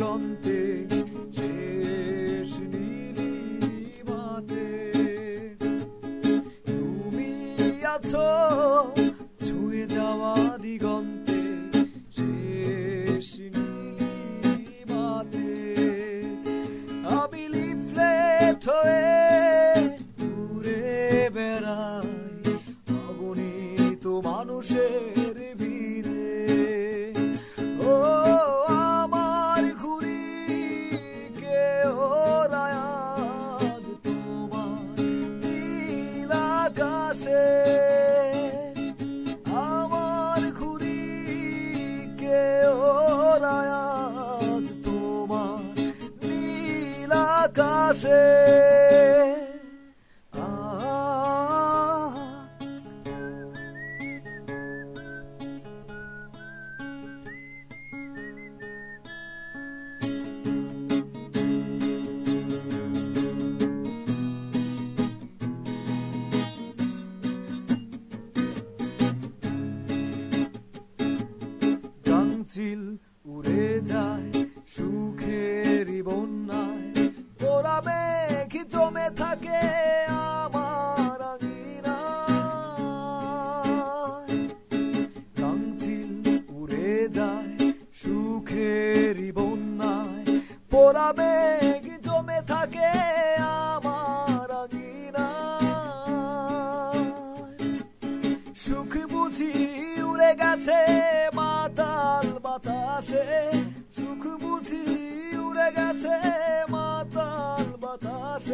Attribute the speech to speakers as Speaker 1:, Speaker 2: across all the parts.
Speaker 1: দিগন্তে শেষ নীলিমাতে। তুমি আছো আসে। চিল উড়ে যায় সুখের বন মেঘ জমে থাকে আমার আঙিনায় গাংচিল উড়ে যায় সুখেরই বন্যায়। পোড়া মেঘ জমে থাকে আমার আঙিনায় সুখ বুঝি উড়ে গেছে মাতাল বাতাসে।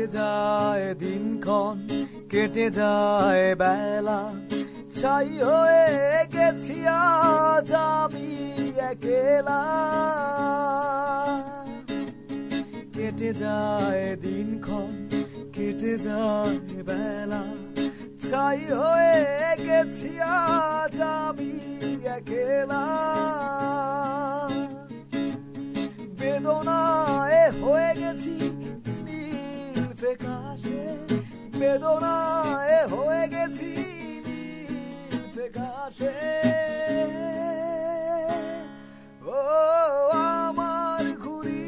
Speaker 1: কেটে যায় দিনক্ষণ, কেটে যায় বেলা। ছাই হয়ে গেছি আজ আমি একেলা। কেটে যায় দিনক্ষণ, কেটে যায় বেলা। ছাই হয়ে গেছি আজ আমি একেলা। বেদনায় হয়ে গেছি ফেকাশে বেদনায় হয়ে গেছি ফেকাশে ও আমার ঘুরি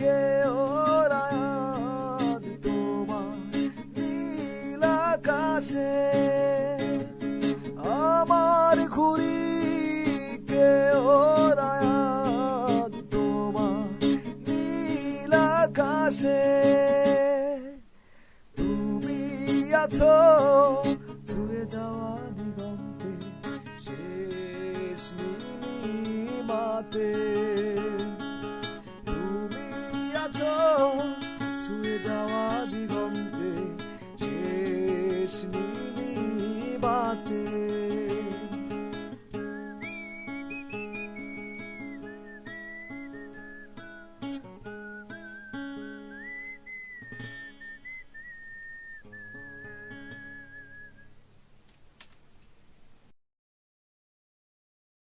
Speaker 1: কে ওরায়াদ তোমার নীল আকাশে। আমার ঘুরি কে ওরায়াদ তোমার নীল আকাশে। ছুঁয়ে যাওয়া দিগন্তে শেষ নীলিমাতে। তুমি আছো ছুঁয়ে যাওয়া দিগন্তে শেষ নীলিমাতে।